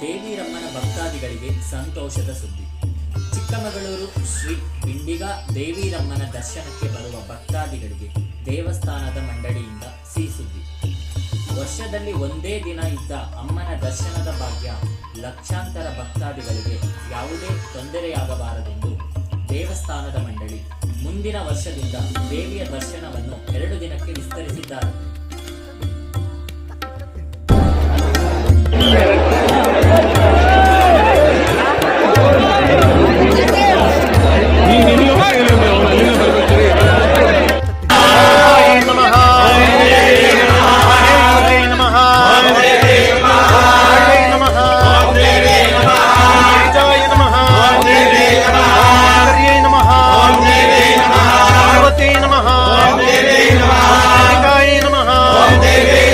ದೇವಿರಮ್ಮನ ಭಕ್ತಾದಿಗಳಿಗೆ ಸಂತೋಷದ ಸುದ್ದಿ. ಚಿಕ್ಕಮಗಳೂರು ಶ್ರೀ ಬಿಂಡಿಗ ದೇವಿರಮ್ಮನ ದರ್ಶನಕ್ಕೆ ಬರುವ ಭಕ್ತಾದಿಗಳಿಗೆ ದೇವಸ್ಥಾನದ ಮಂಡಳಿಯಿಂದ ಸಿಹಿ ಸುದ್ದಿ. ವರ್ಷದಲ್ಲಿ ಒಂದೇ ದಿನ ಇದ್ದ ಅಮ್ಮನ ದರ್ಶನದ ಭಾಗ್ಯ ಲಕ್ಷಾಂತರ ಭಕ್ತಾದಿಗಳಿಗೆ ಯಾವುದೇ ತೊಂದರೆಯಾಗಬಾರದೆಂದು ದೇವಸ್ಥಾನದ ಮಂಡಳಿ ಮುಂದಿನ ವರ್ಷದಿಂದ ದೇವಿಯ ದರ್ಶನವನ್ನು ಎರಡು ದಿನಕ್ಕೆ ವಿಸ್ತರಿಸಿದ್ದಾರೆ. Amen.